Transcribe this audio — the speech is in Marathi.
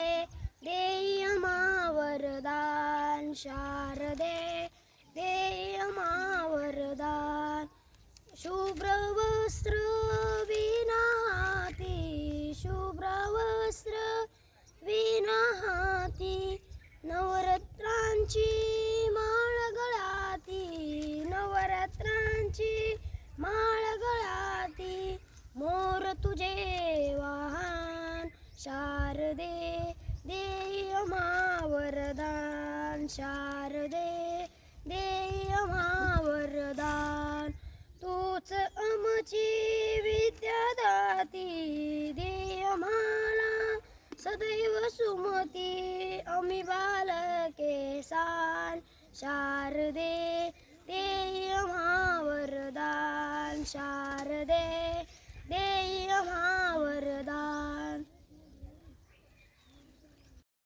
देय मावरदान शारदे देय मावरदान. शुभ्र वस्त्र विनाहाती शुभ्र वस्त्र विनाहाती शारदे देय मावरदान शारदे देय मावरदान. तूच अमची विद्या दाती देय माला सदैव सुमती अमी बालके सान शारदे देय मावरदान शारदे